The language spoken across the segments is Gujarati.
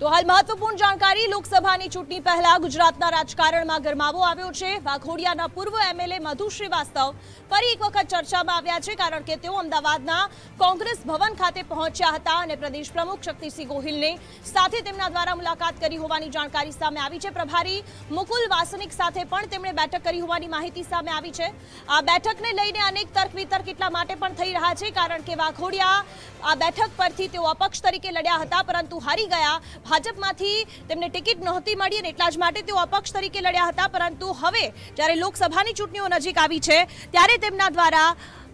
તો હાલ મહત્વપૂર્ણ જાણકારી, લોકસભાની ચૂંટણી પહેલા ગુજરાતના રાજકારણમાં ગરમાવો આવ્યો છે. વાઘોડિયાના પૂર્વ એમએલએ મધુ શ્રીવાસ્તવ ફરી એક વખત ચર્ચામાં આવ્યા છે કારણ કે તેઓ અમદાવાદના કોંગ્રેસ ભવન ખાતે પહોંચ્યા હતા અને પ્રદેશ પ્રમુખ શક્તિસિંહ ગોહિલને સાથે તેમના દ્વારા મુલાકાત કરી હોવાની જાણકારી સામે આવી છે. પ્રભારી મુકુલ વાસનિક સાથે પણ તેમણે બેઠક કરી હોવાની માહિતી સામે આવી છે. આ બેઠકને લઈને અનેક તર્ક વિતર્ક એટલા માટે પણ થઈ રહ્યા છે કારણ કે વાઘોડિયા આ બેઠક પરથી તેઓ અપક્ષ તરીકે લડ્યા હતા, પરંતુ હારી ગયા. ભાજપમાંથી તેમને ટિકિટ નહોતી મળી અને એટલા જ માટે તેઓ અપક્ષ તરીકે લડ્યા હતા, પરંતુ હવે જ્યારે લોકસભાની ચૂંટણીઓ નજીક આવી છે, ત્યારે તેમના દ્વારા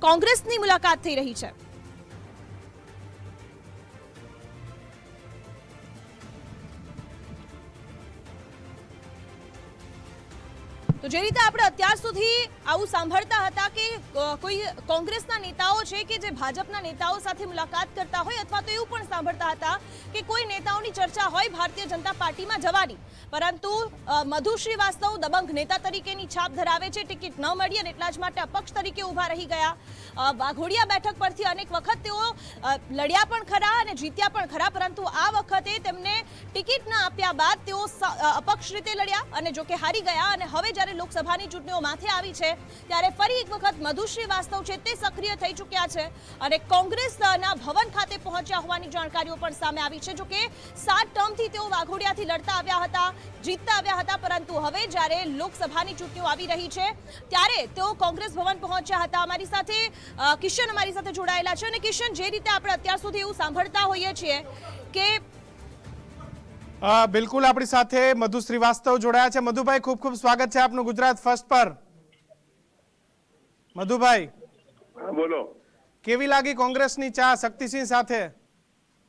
કોંગ્રેસની મુલાકાત થઈ રહી છે. તો જે રીતે આપણે અત્યાર સુધી આવું સાંભળતા હતા કે કોઈ કોંગ્રેસના નેતાઓ છે કે જે ભાજપના નેતાઓ સાથે મુલાકાત કરતા હોય અથવા તો એવું પણ સાંભળતા હતા કે કોઈ નેતાઓની ચર્ચા હોય ભારતીય જનતા પાર્ટીમાં જવાની. પરંતુ મધુ શ્રીવાસ્તવ દબંગ નેતા તરીકેની છાપ ધરાવે છે, ટિકિટ ન મળી અને એટલા જ માટે અપક્ષ તરીકે ઊભા રહી ગયા. વાઘોડિયા બેઠક પરથી અનેક વખત તેઓ લડ્યા પણ ખરા અને જીત્યા પણ ખરા, પરંતુ આ વખતે તેમને ટિકિટ ન આપ્યા બાદ તેઓ અપક્ષ રીતે લડ્યા અને જોકે હારી ગયા અને હવે જ્યારે લોકસભાની ચૂંટણીઓ માથે આવી છે, ત્યારે ફરી એક વખત મધુ શ્રીવાસ્તવ છે તે સક્રિય થઈ ચૂક્યા છે અને કોંગ્રેસના ભવન ખાતે પહોંચ્યા હોવાની જાણકારીઓ પણ સામે આવી છે. જો કે સાત ટર્મથી તેઓ વાઘોડિયાથી લડતા આવ્યા હતા, જીતતા આવ્યા હતા, પરંતુ હવે જ્યારે લોકસભાની ચૂંટણીઓ આવી રહી છે, ત્યારે તેઓ કોંગ્રેસ ભવન પહોંચ્યા હતા. અમારી સાથે કિશન અમારી સાથે જોડાયેલા છે અને કિશન, જે રીતે આપણે અત્યાર સુધી એવું સાંભળતા હોઈએ છીએ કે બિલકુલ આપણી સાથે મધુ શ્રીવાસ્તવ જોડાયા છે. મધુભાઈ ખૂબ ખૂબ સ્વાગત છે આપનું ગુજરાત ફર્સ્ટ પર. મધુભાઈ બોલો. કેવી લાગી કોંગ્રેસની ચા શક્તિસિંહ સાથે?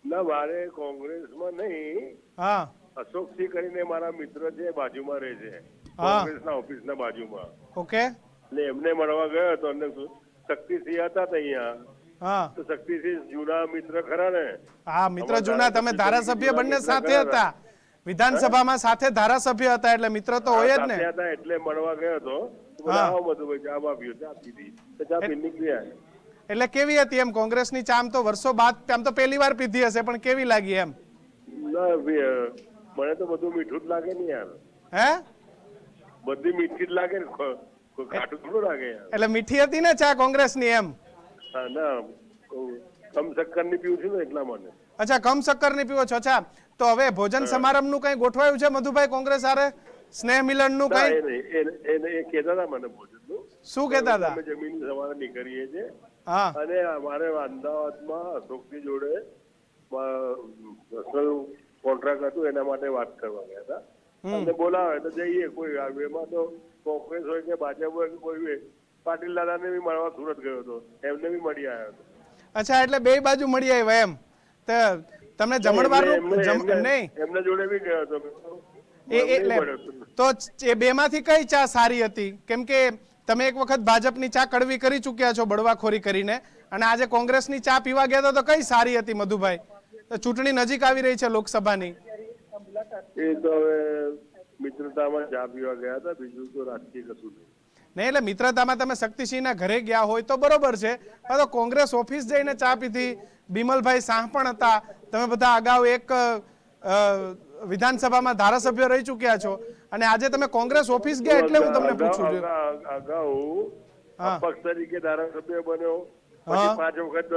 ના મારે કોંગ્રેસમાં નહીં. હા. અશોકસિંહ કરીને મારા મિત્ર છે બાજુમાં રહે છે. કોંગ્રેસના ઓફિસના બાજુમાં. ઓકે. એટલે એમને મળવા ગયો હતો અને શક્તિસિંહ હતા તો અહીંયા. હા. તો શક્તિસિંહ જૂના મિત્ર ખરા ને? હા મિત્ર જૂના તમે ધારાસભ્ય બંને સાથે હતા. વિધાનસભામાં સાથે ધારાસભ્ય હતા એટલે મિત્ર તો હોય જ ને. એટલે મળવા ગયો હતો. એટલે કેવી હતી એમ? કોંગ્રેસની ની ચામ તો વર્ષો બાદ આમ તો પહેલી વાર પીધી હશે પણ કેવી લાગી એમ? ના મને તો બધું મીઠું જ લાગે ને યાર. હે? બધી મીઠી જ લાગે ને ખાટું થોડું લાગે એટલે મીઠી હતી ને ચા કોંગ્રેસની એમ? હા ના કમ શક્કરની પીવું છું ને એટલા માટે. અચ્છા કમ શક્કરની પીવો છો? અચ્છા તો હવે ભોજન સમારંભનું કઈ ગોઠવાયું છે મધુભાઈ કોંગ્રેસ હારે? સ્નેહ મિલનનું ના, કઈ? એ નહીં એ કહેતા હતા મને ભોજનનું. શું કહેતા હતા? અમે જમીન સવારે કરીએ છે હા. અને અમારે અમદાવાદમાં અશોકની જોડે પર્સનલ કોન્ટ્રાક્ટ હતું એના માટે વાત કરવા ગયા હતા. અને બોલાવે તો જઈએ કોઈ. એમાં તો કોંગ્રેસ હોય કે ભાજપ હોય કે કોઈ પાટીલ દાદાને બી મળવા સુરત ગયો હતો. એમને બી મળી આવ્યો હતો. અચ્છા એટલે બે બાજુ મળી આવ્યા એમ? તમને જમણવારનું નહીં? એમના જોડે બી ગયો હતો એ એટલે તો. એ બેમાંથી કઈ ચા સારી હતી? કેમ કે તમે એક વખત ભાજપની ચા કડવી કરી ચૂક્યા છો બળવાખોરી કરીને અને આજે કોંગ્રેસની ચા પીવા ગયા હતા તો કઈ સારી હતી મધુભાઈ? તો ચૂંટણી નજીક આવી રહી છે લોકસભાની. એ તો હવે મિત્રતામાં ચા પીવા ગયા હતા બીજું તો રાજકીય કશું નહીં. નહીં એટલે મિત્રતામાં તમે શક્તિસિંહના ઘરે ગયા હોય તો બરોબર છે. પણ તો કોંગ્રેસ ઓફિસ જઈને ચા પીધી. બિમલભાઈ શાહ પણ હતા. તમે બધા અગાઉ એક વિધાનસભામાં ધારાસભ્ય રહી ચૂક્યા છો. અને આજે તમે કોંગ્રેસ ઓફિસ ગયા એટલે હું તમને પૂછું છું. અગાઉ અપક્ષ તરીકે ધારાસભ્ય બન્યો. પછી પાંચ વખત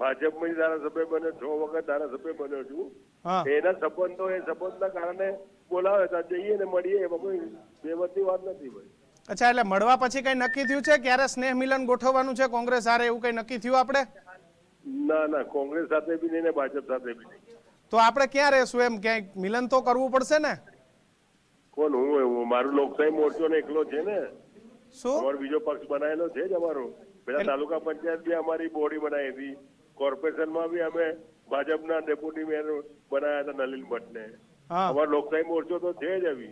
ભાજપમાં ધારાસભ્ય બન્યો છ વખત ધારાસભ્ય બન્યો છું. એના સંબંધો એ સંબંધના કારણે બોલાવે તો જઈએ ને મળીએ એમાં કોઈ બેવતી વાત નથી ભાઈ. અચ્છા એટલે મળવા પછી કઈ નક્કી થયું છે? ક્યારે સ્નેહ મિલન ગોઠવવાનું છે કોંગ્રેસ હારે? એવું કઈ નક્કી થયું આપણે? ના ના કોંગ્રેસ સાથે બી નહીં ને ભાજપ સાથે બી નહીં. તો આપણે ક્યાં રહેશું એમ? ક્યાંક મિલન તો કરવું પડશે ને? કોણ? હું મારું લોકશાહી મોરચો ને એકલો છે ને. શું? અમારો બીજો પક્ષ બનાવેલો છે જ અમારો. પેલા તાલુકા પંચાયત બી અમારી બોડી બનાવી હતી. કોર્પોરેશનમાં બી અમે ભાજપના ડેપ્યુટી મેયર બનાવ્યા હતા નલિન ભટ્ટને. હા. અમારો લોકશાહી મોરચો તો છે જ હવે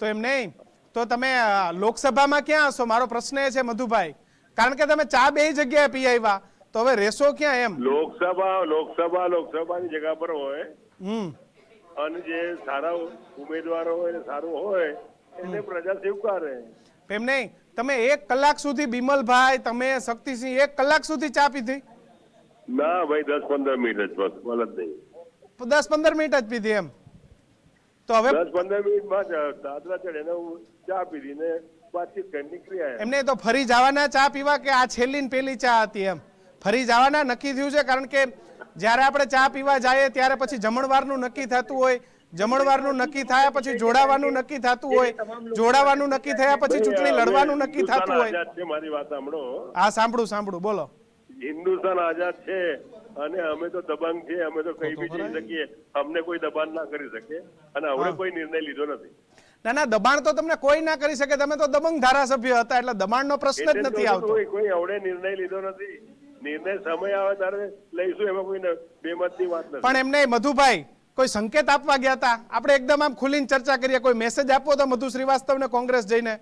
તો એમ નહીં? તો તમે લોકસભામાં ક્યાં હશો? મારો પ્રશ્ન એ છે મધુભાઈ. કારણ કે તમે ચા બે જગ્યાએ પી આવ્યા. તો હવે રહેશો ક્યાં એમ? લોકસભા લોકસભા લોકસભાની જગ્યા પર હોય. હમ. અને જે સારા ઉમેદવારો હોય સારું હોય એને પ્રજા સ્વીકારે. એમ નહીં. તમે એક કલાક સુધી બિમલભાઈ તમે શક્તિસિંહ એક કલાક સુધી ચા પીધી? ના ભાઈ દસ પંદર મિનિટ જ બસ બોલ જ નહીં. દસ પંદર મિનિટ જ પીધી એમ? તો હવે દસ પંદર મિનિટમાં જ દાદરા ચડે એને હું ચા પીધીને વાતચીત કરી નીકળી આવ્યા. એમને તો ફરી જવાના ચા પીવા કે આ છેલ્લી ને પેલી ચા હતી એમ? ફરી જવાના નક્કી થયું છે? કારણ કે જ્યારે આપણે ચા પીવા જઈએ ત્યારે પછી જમણવારનું નક્કી થતું હોય જમણવારનું નક્કી થયા પછી જોડાવાનું નક્કી થતું હોય જોડાવાનું નક્કી થયા પછી ચૂંટણી લડવાનું નક્કી થતું હોય. મારી વાત સાંભળો હા સાંભળું સાંભળું બોલો. હિન્દુસ્તાન આઝાદ છે. અને અમે તો દબાણ છે અમે તો કઈ બી જઈ શકીએ. અમને કોઈ દબાણ ના કરી શકે અને હવે કોઈ નિર્ણય લીધો નથી. ના ના દબાણ તો તમને કોઈ ના કરી શકે. તમે તો દબંગ ધારાસભ્ય હતા એટલે દબાણનો પ્રશ્ન જ નથી આવતો. કોઈ કોઈ અવડે નિર્ણય લીધો નથી. નિર્ણય સમય આવે ત્યારે લઈશું એમાં કોઈ બેમતની વાત નથી. પણ એમને મધુભાઈ કોઈ સંકેત આપવા ગયા હતા? આપણે એકદમ આમ ખુલીને ચર્ચા કરીએ. કોઈ મેસેજ આપવો તો મધુ શ્રીવાસ્તવને કોંગ્રેસ જઈને?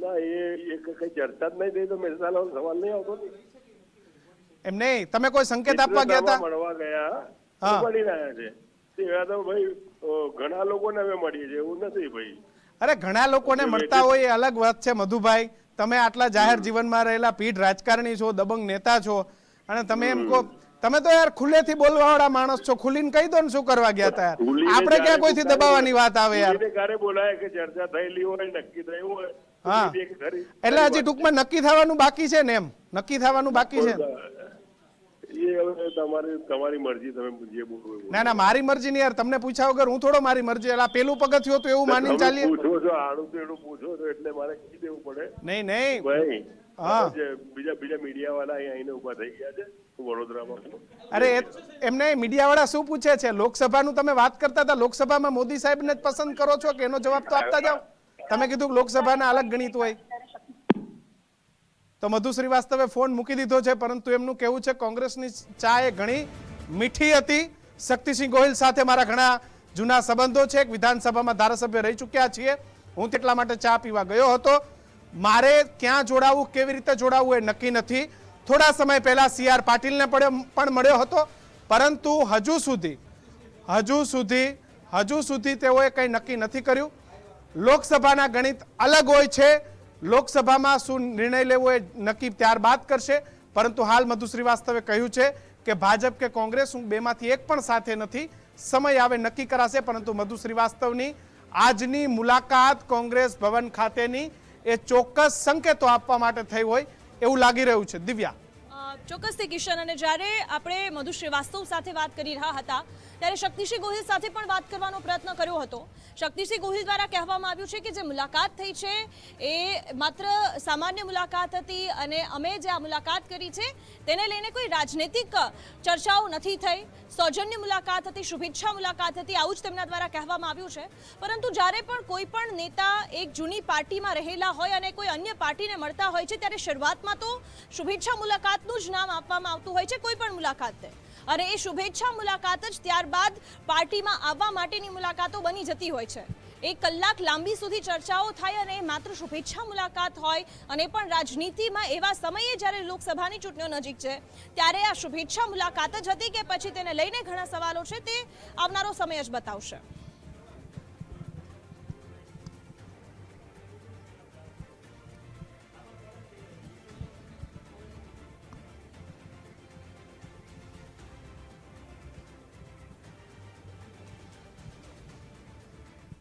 ના એ એક કઈ ચર્ચા જ નહીં થઈ તો મેસેજ સવાલ નહીં આવતો. એમ નહીં? તમે કોઈ સંકેત આપવા ગયા હતા? મળવા ગયા. હા. મળી રહ્યા છે. એવા તો ભાઈ ઘણા લોકોને અમે મળીએ છીએ એવું નથી ભાઈ. અરે ઘણા લોકોને મળતા હોય એ અલગ વાત છે મધુભાઈ. તમે આટલા જાહેર જીવનમાં રહેલા પીઢ રાજકારણી છો દબંગ નેતા છો અને તમે એમ કહો તમે તો યાર ખુલ્લેથી બોલવા વાળા માણસ છો. ખુલીને કહી દો ને શું કરવા ગયા હતા યાર. આપણે ક્યાં કોઈથી દબાવવાની વાત આવે યાર? ક્યારે બોલાય કે ચર્ચા થયેલી હોય નક્કી થયું હોય હા. એટલે હજી ટૂંકમાં નક્કી થવાનું બાકી છે ને એમ? નક્કી થવાનું બાકી છે? એ હવે તમારી તમારી મરજી તમે જે બોલો. ના ના મારી મરજી નહીં યાર. તમને પૂછ્યા વગર હું થોડો મારી મરજી. એટલે પેલું પગથિયું હતું એવું માની ચાલી પૂછો છો આડું તેડું પૂછો છો એટલે મારે કહી દેવું પડે. નહીં નહીં. ભાઈ હા. બીજા બીજા મીડિયા વાળા અહીંયા ઊભા થઈ ગયા છે વડોદરામાં. અરે એમને મીડિયા મીડિયાવાળા શું પૂછે છે? લોકસભાનું તમે વાત કરતા હતા લોકસભામાં મોદી સાહેબને જ પસંદ કરો છો કે એનો જવાબ તો આપતા જાઓ? તમે કીધું કે લોકસભાના અલગ ગણિત હોય. તો મધુ શ્રીવાસ્તવે ફોન મૂકી દીધો છે, પરંતુ એમનું કહેવું છે, કોંગ્રેસની ચા એ ઘણી મીઠી હતી. શક્તિસિંહ ગોહિલ સાથે મારા ઘણા જૂના સંબંધો છે. એક વિધાનસભામાં ધારાસભ્ય રહી ચૂક્યા છીએ. હું તેટલા માટે ચા પીવા ગયો હતો. મારે ક્યાં જોડાવું, કેવી રીતે જોડાવું એ નક્કી નથી. થોડા સમય પહેલા સી આર પાટીલને પણ મળ્યો હતો. પરંતુ હજુ સુધી હજુ સુધી હજુ સુધી તેઓએ કંઈ નક્કી નથી કર્યું. લોકસભાના ગણિત અલગ હોય છે. લોકસભામાં શું નિર્ણય લેવો એ નક્કી ત્યારબાદ કરશે. પરંતુ હાલ મધુ શ્રીવાસ્તવે કહ્યું છે કે ભાજપ કે કોંગ્રેસ હું બેમાંથી એક પણ સાથે નથી. સમય આવે નક્કી કરાશે, પરંતુ મધુ શ્રીવાસ્તવની આજની મુલાકાત કોંગ્રેસ ભવન ખાતેની એ ચોક્કસ સંકેતો આપવા માટે થઈ હોય એવું લાગી રહ્યું છે. દિવ્યા. ચોક્કસથી કિશન, અને જ્યારે આપણે મધુ શ્રીવાસ્તવ સાથે વાત કરી રહ્યા હતા, ત્યારે શક્તિસિંહ ગોહિલ સાથે પણ વાત કરવાનો પ્રયત્ન કર્યો હતો. શક્તિસિંહ ગોહિલ દ્વારા કહેવામાં આવ્યું છે કે જે મુલાકાત થઈ છે, એ માત્ર સામાન્ય મુલાકાત હતી અને અમે જે આ મુલાકાત કરી છે, તેને લઈને કોઈ રાજનૈતિક ચર્ચાઓ નથી થઈ. સૌજન્ય મુલાકાત હતી, શુભેચ્છા મુલાકાત હતી, આવું જ તેમના દ્વારા કહેવામાં આવ્યું છે. પરંતુ જ્યારે પણ કોઈ પણ નેતા એક જૂની પાર્ટીમાં રહેલા હોય અને કોઈ અન્ય પાર્ટીને મળતા હોય છે, ત્યારે શરૂઆતમાં તો શુભેચ્છા મુલાકાતનું જ નામ આપવામાં આવતું હોય છે કોઈ પણ મુલાકાતે. અને એ શુભેચ્છા મુલાકાત જ ત્યારબાદ પાર્ટીમાં આવવા માટેની મુલાકાતો બની જતી હોય છે. એક કલાક લાંબી સુધી ચર્ચાઓ થાય અને માત્ર શુભેચ્છા મુલાકાત હોય અને પણ રાજનીતિમાં એવા સમયે જ્યારે લોકસભાની ચૂંટણીઓ નજીક છે, ત્યારે આ શુભેચ્છા મુલાકાત જ હતી કે પછી તેને લઈને ઘણા સવાલો છે તે આવનારો સમય જ બતાવશે.